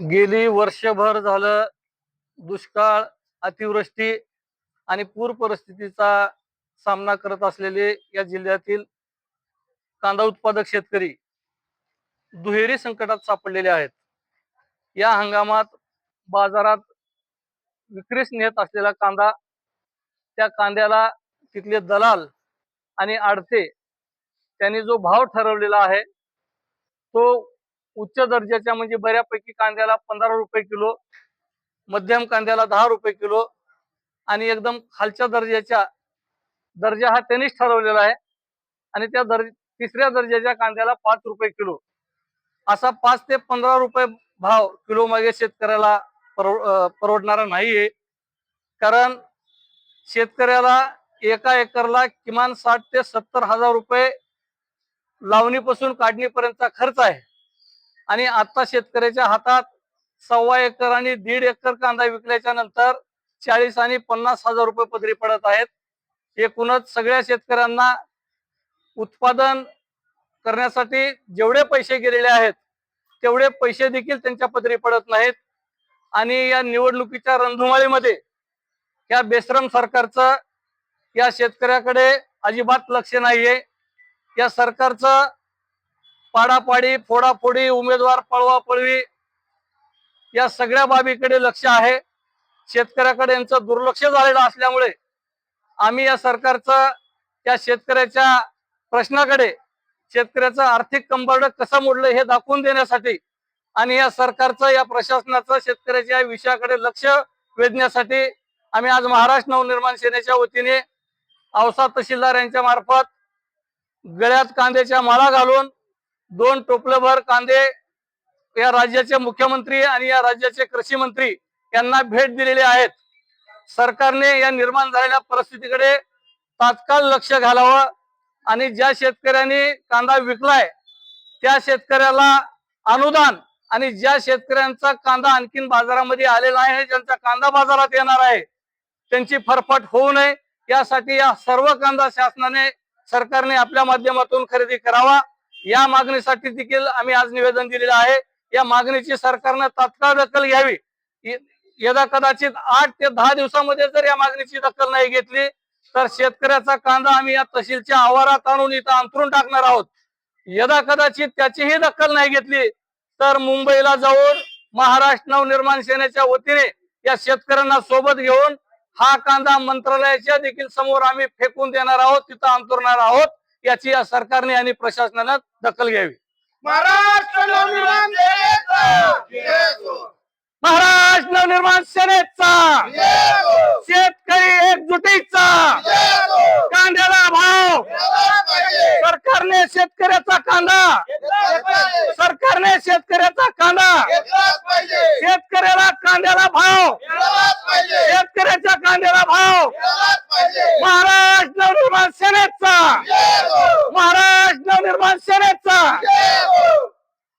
गेली वर्षभर झालं दुष्काळ अतिवृष्टी आणि पूर परिस्थितीचा सामना करत असलेले या जिल्ह्यातील कांदा उत्पादक शेतकरी दुहेरी संकटात सापडलेले आहेत. या हंगामात बाजारात विक्रीस नेत असलेला कांदा त्या कांद्याला तिथले दलाल आणि आडते त्यांनी जो भाव ठरवलेला आहे तो उच्च दर्जाच्या म्हणजे बऱ्यापैकी कांद्याला पंधरा रुपये किलो मध्यम कांद्याला दहा रुपये किलो आणि एकदम खालच्या दर्जाच्या दर्जा हा त्यांनीच ठरवलेला आहे. आणि त्या दर्ज तिसऱ्या दर्जाच्या कांद्याला पाच रुपये किलो. असा पाच ते पंधरा रुपये भाव किलो मागे शेतकऱ्याला परव परवडणारा नाहीये. कारण शेतकऱ्याला एका एकरला किमान साठ ते सत्तर हजार रुपये लावणीपासून काढणीपर्यंतचा खर्च आहे. आणि आता शेतकऱ्याच्या हातात सव्वा एकर आणि दीड एकर कांदा विकल्याच्या नंतर चाळीस आणि पन्नास हजार रुपये पदरी पडत आहेत. एकूणच सगळ्या शेतकऱ्यांना उत्पादन करण्यासाठी जेवढे पैसे गेलेले आहेत तेवढे पैसे देखील त्यांच्या पदरी पडत नाहीत. आणि या निवडणुकीच्या रणधुमाळीमध्ये या बेश्रम सरकारचं या शेतकऱ्याकडे अजिबात लक्ष नाहीये. या सरकारचं पाडापाडी फोडाफोडी उमेदवार पळवा पळवी या सगळ्या बाबीकडे लक्ष आहे. शेतकऱ्याकडे यांचं दुर्लक्ष झालेलं असल्यामुळे आम्ही या सरकारचं त्या शेतकऱ्याच्या प्रश्नाकडे शेतकऱ्याचं आर्थिक कंबरड कसं मोडलं हे दाखवून देण्यासाठी आणि या सरकारचं या प्रशासनाचं शेतकऱ्याच्या या विषयाकडे लक्ष वेधण्यासाठी आम्ही आज महाराष्ट्र नवनिर्माण सेनेच्या वतीने औसा तहसीलदार यांच्या मार्फत गळ्यात कांद्याच्या माळा घालून दोन टोपलभर कांदे या राज्याचे मुख्यमंत्री आणि या राज्याचे कृषी मंत्री यांना भेट दिलेले आहेत. सरकारने या निर्माण झालेल्या परिस्थितीकडे तात्काळ लक्ष घालावं आणि ज्या शेतकऱ्यांनी कांदा विकलाय त्या शेतकऱ्याला अनुदान आणि ज्या शेतकऱ्यांचा कांदा आणखीन बाजारामध्ये आलेला आहे ज्यांचा कांदा बाजारात येणार आहे त्यांची फरफट होऊ नये. यासाठी या सर्व कांदा शासनाने सरकारने आपल्या माध्यमातून खरेदी करावा. या मागणीसाठी देखील आम्ही आज निवेदन दिलेलं आहे. या मागणीची सरकारनं तात्काळ दखल घ्यावी. यदा कदाचित आठ ते दहा दिवसामध्ये जर या मागणीची दखल नाही घेतली तर शेतकऱ्याचा कांदा आम्ही या तहसीलच्या आवारात आणून इथं अंतरून टाकणार आहोत. यदा कदाचित त्याचीही दखल नाही घेतली तर मुंबईला जाऊन महाराष्ट्र नवनिर्माण सेनेच्या वतीने या शेतकऱ्यांना सोबत घेऊन हा कांदा मंत्रालयाच्या देखील समोर आम्ही फेकून देणार आहोत तिथं अंतरणार आहोत. याची या सरकारने आणि प्रशासनानं दखल घ्यावी. महाराष्ट्र नवनिर्माण सेनेचा! महाराष्ट्र नवनिर्माण सेनेचा! शेतकरी एकजुटीचा! कांद्याला भाव! सरकारने शेतकऱ्याचा कांदा! सरकारने शेतकऱ्याचा कांदा! शेतकऱ्याला कांद्याला भाव! शेतकऱ्याच्या कांद्याला भाव! महाराष्ट्र नवनिर्माण सेनेचा! महाराष्ट्र नवनिर्माण सेनेचा.